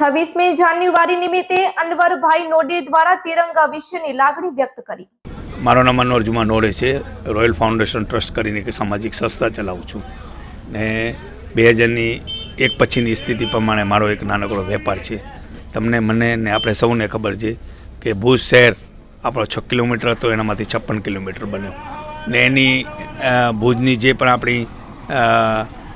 છવ્વીસમી જાન્યુઆરી નિમિત્તે અનવરભાઈ નોડે દ્વારા તિરંગા વિશેની લાગણી વ્યક્ત કરી. મારો નામ અનવરજુમા નોડે છે. રોયલ ફાઉન્ડેશન ટ્રસ્ટ કરીને એક સામાજિક સંસ્થા ચલાવું છું. ને બે હજારની એક પછીની સ્થિતિ પ્રમાણે મારો એક નાનકડો વેપાર છે. તમને મને ને આપણે સૌને ખબર છે કે ભુજ શહેર આપણો છ કિલોમીટર હતો, એનામાંથી છપ્પન કિલોમીટર બન્યો. ને એની ભુજની જે પણ આપણી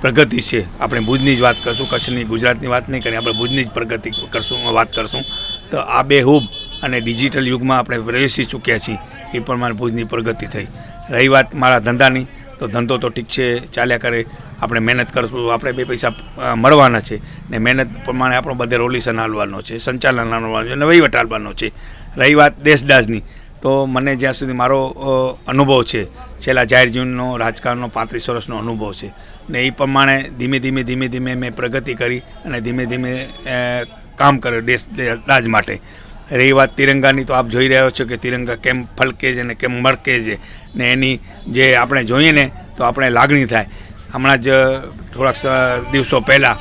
પ્રગતિ છે. આપણે ભુજની જ વાત કરશું, કચ્છની, ગુજરાતની વાત નહીં કરીએ, આપણે ભુજની જ પ્રગતિ કરશું વાત કરશું. તો આ બે હુબ અને ડિજિટલ યુગમાં આપણે પ્રવેશી ચૂક્યા છીએ, એ પ્રમાણે ભુજની પ્રગતિ થઈ. રહી વાત મારા ધંધાની, તો ધંધો તો ઠીક છે, ચાલ્યા કરે. આપણે મહેનત કરશું, આપણે બે પૈસા મળવાના છે. ને મહેનત પ્રમાણે આપણો બધે રોલિશન હાલવાનો છે, સંચાલન હાલવાનું છે અને વહીવટ હાલવાનો છે. રહી વાત દેશદાસની તો મને જ્યાં સુધી મારો અનુભવ છે, છેલ્લા જાહેર જીવનનો, રાજકારણનો પાંત્રીસ વર્ષનો અનુભવ છે. ને એ પ્રમાણે ધીમે ધીમે ધીમે ધીમે મેં પ્રગતિ કરી અને ધીમે ધીમે કામ કર્યું દેશ દાજ માટે. રહી વાત તિરંગાની તો આપ જોઈ રહ્યો છો કે તિરંગા કેમ ફલકે છે ને કેમ મરકે છે. ને એની જે આપણે જોઈએ ને, તો આપણે લાગણી થાય. હમણાં જ થોડાક દિવસો પહેલાં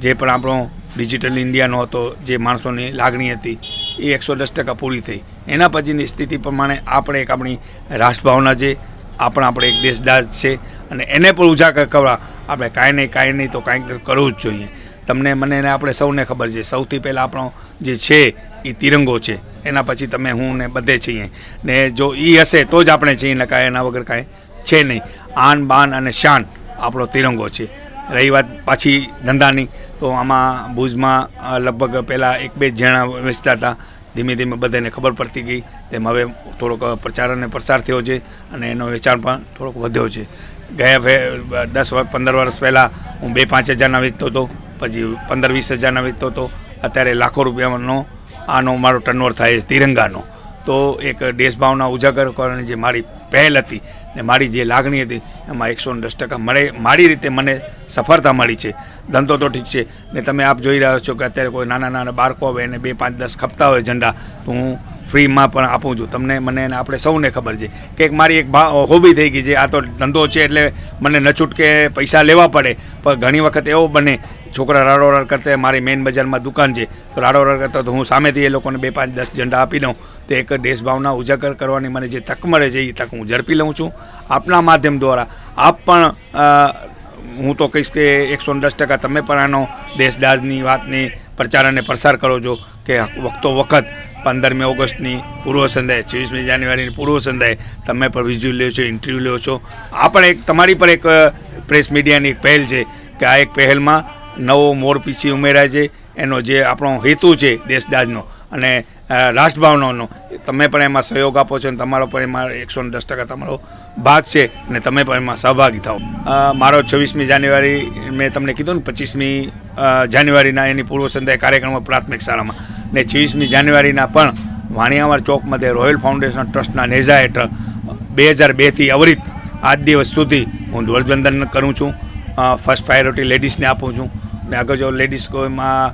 જે પણ આપણો ડિજિટલ ઇન્ડિયાનો હતો, જે માણસોની લાગણી હતી, એ એકસો દસ ટકા પૂરી થઈ. એના પછીની સ્થિતિ પ્રમાણે આપણે એક આપણી રાષ્ટ્રભાવના છે, આપણા આપણે એક દેશદાસ છે, અને એને પણ ઉજાગર કરવા આપણે કાંઈ નહીં કાંઈ નહીં તો કાંઈક કરવું જ જોઈએ. તમને મને એને આપણે સૌને ખબર છે, સૌથી પહેલાં આપણો જે છે, એ તિરંગો છે. એના પછી તમે હું ને બધે છીએ. ને જો એ હશે તો જ આપણે છીએ ને કાંઈ એના વગર કાંઈ છે નહીં. આન બાન અને શાન આપણો તિરંગો છે. રહી વાત પાછી ધંધાની, તો આમાં ભુજમાં લગભગ પહેલાં એક બે જણા વેચતા હતા. ધીમે ધીમે બધાને ખબર પડતી ગઈ, તેમ હવે થોડોક પ્રચાર અને પ્રસાર થયો છે અને એનો વેચાણ પણ થોડોક વધ્યો છે. ગયા દસ પંદર વર્ષ પહેલાં હું બે પાંચ હજારના વેચતો હતો, પછી પંદર વીસ હજારના વેચતો હતો. અત્યારે લાખો રૂપિયાનો આનો મારો ટર્નઓવર થાય તિરંગાનો. તો એક દેશભાવના ઉજાગર કરવાની જે મારી પહેલ હતી ને મારી જે લાગણી હતી, એમાં એકસો દસ ટકા મળે, મારી રીતે મને સફળતા મળી છે. ધંધો તો ઠીક છે, ને તમે આપ જોઈ રહ્યા છો કે અત્યારે કોઈ નાના નાના બાળકો આવે એને બે પાંચ દસ ખપતા હોય ઝંડા, તો હું ફ્રીમાં પણ આપું છું. તમને મને અને આપણે સૌને ખબર છે કે મારી એક ભાવ હોબી થઈ ગઈ છે. આ તો ધંધો છે એટલે મને ન પૈસા લેવા પડે. પણ ઘણી વખત એવો બને, છોકરા રાડોરાડ કરતા મારી મેઇન બજારમાં દુકાન છે. તો રાડોરાડ કરતા તો હું સામેથી એ લોકોને બે, પાંચ, દસ ઝંડા આપી દઉં. તો એક દેશ ભાવના ઉજાગર કરવાની મને જે તક મળે છે, એ તક હું ઝડપી લઉં છું. આપના માધ્યમ દ્વારા આપ પણ હું તો કહીશ કે એકસો દસ ટકા તમે પણ આનો દેશદાજની વાતની પ્રચાર અને પ્રસાર કરો છો કે વખતો વખત પંદરમી ઓગસ્ટની પૂર્વ સંધ્યાએ, છવ્વીસમી જાન્યુઆરીની પૂર્વ સંધ્યાએ તમે પણ વિઝ્યુઅલ લ્યો છો, ઇન્ટરવ્યૂ લ્યો છો. આ પણ એક, તમારી પર એક પ્રેસ મીડિયાની પહેલ છે કે આ એક પહેલમાં નવો મોર પીછી ઉમેરાય છે, એનો જે આપણો હેતુ છે દેશદાજનો અને રાષ્ટ્રભાવનાનો તમે પણ એમાં સહયોગ આપો છો અને તમારો પણ એમાં એકસો દસ ટકા તમારો ભાગ છે અને તમે પણ એમાં સહભાગી થાઓ. મારો છવ્વીસમી જાન્યુઆરી, મેં તમને કીધું ને પચીસમી જાન્યુઆરીના એની પૂર્વ સંધ્યાએ કાર્યક્રમ પ્રાથમિક શાળામાં. ને છવ્વીસમી જાન્યુઆરીના પણ વાણિયાવર ચોક મધ્યે રોયલ ફાઉન્ડેશન ટ્રસ્ટના નેજા હેઠળ બે હજાર બેથી અવરિત આજ દિવસ સુધી હું ધ્વજવંદન કરું છું. ફર્સ્ટ પ્રાયોરિટી લેડીઝને આપું છું. ને આગળ જો લેડીઝ કોઈમાં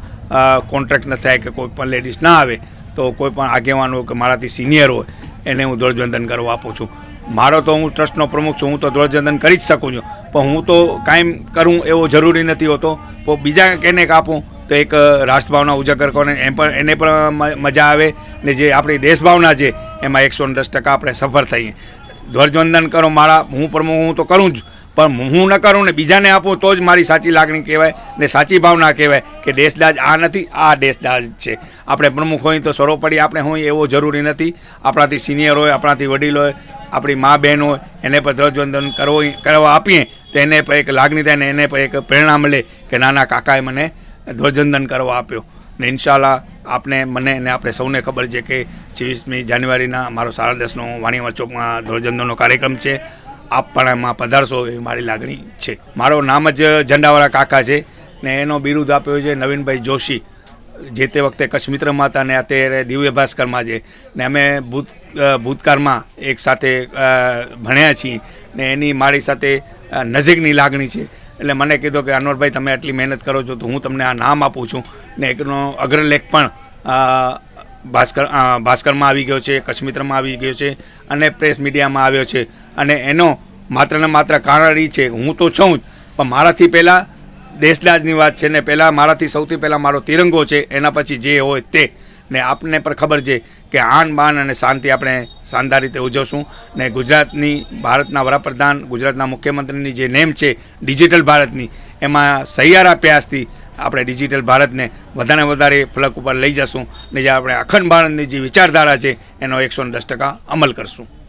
કોન્ટ્રાક્ટ ન થાય કે કોઈ પણ લેડીઝ ના આવે, તો કોઈ પણ આગેવાન હોય કે મારાથી સિનિયર હોય, એને હું ધ્વજવંદન કરવા આપું છું. મારો તો હું ટ્રસ્ટનો પ્રમુખ છું, હું તો ધ્વજવંદન કરી જ શકું છું. પણ હું તો કાયમ કરું એવો જરૂરી નથી હોતો. તો બીજા કેને આપું તો એક રાષ્ટ્રભાવના ઉજાગર કરવાને એમ પણ એને પણ મજા આવે. ને જે આપણી દેશભાવના છે, એમાં એકસો દસ ટકા આપણે સફળ થઈએ. ધ્વજવંદન કરો મારા, હું પ્રમુખ હું તો કરું જ. પણ હું ન કરું ને બીજાને આપું તો જ મારી સાચી લાગણી કહેવાય ને સાચી ભાવના કહેવાય કે દેશદાજ આ નથી, આ દેશદાજ છે. આપણે પ્રમુખ હોય તો સર્વોપરી આપણે હોય એવો જરૂરી નથી. આપણાથી સિનિયર હોય, આપણાથી વડીલ હોય, આપણી મા બહેન હોય, એને પર ધ્વજવંદન કરવો કરવા આપીએ તો એને પણ એક લાગણી થાય ને એને પર એક પ્રેરણા મળે કે નાના કાકાએ મને ધ્વજવંદન કરવા આપ્યો. ને ઇન્શાલ્લાહ આપને, મને ને આપણે સૌને ખબર છે કે છવ્વીસમી જાન્યુઆરીના મારો સાડા દસનો વાણીવર ચોકમાં ધ્વજવંદનનો કાર્યક્રમ છે. આપ પણ એમાં પધારશો એવી મારી લાગણી છે. મારો નામ જ ઝંડાવાળા કાકા છે ને એનો બિરુદ આપ્યો છે નવીનભાઈ જોશી. જે તે વખતે કચ્છ મિત્ર માતા ને અત્યારે દિવ્ય ભાસ્કરમાં છે. ને અમે ભૂત ભૂતકાળમાં એક સાથે ભણ્યા છીએ. ને એની મારી સાથે નજીકની લાગણી છે. એટલે મને કીધું કે, અનવરભાઈ, તમે આટલી મહેનત કરો છો તો હું તમને આ નામ આપું છું. ને એકનો અગ્રલેખ પણ ભાસ્કર ભાસ્કરમાં આવી ગયો છે, કચ્છમિત્રમાં આવી ગયો છે અને પ્રેસ મીડિયામાં આવ્યો છે. અને એનો માત્ર ને માત્ર કારણ એ છે, હું તો છું જ. પણ મારાથી પહેલાં દેશદાજની વાત છે ને, પહેલાં મારાથી સૌથી પહેલાં મારો તિરંગો છે, એના પછી જે હોય તે. ને આપને પણ ખબર છે કે આન બાન અને શાંતિ આપણે શાનદાર રીતે ઉજવશું. ને ગુજરાતની, ભારતના વડાપ્રધાન, ગુજરાતના મુખ્યમંત્રીની જે નેમ છે ડિજિટલ ભારતની, એમાં સહિયારા પ્રયાસથી આપણે ડિજિટલ ભારતને વધારે વધારે ફલક ઉપર લઈ જશું ને જે આપણે અખંડ ભારતની જે વિચારધારા છે એનો એકસો દસ ટકા અમલ કરશું.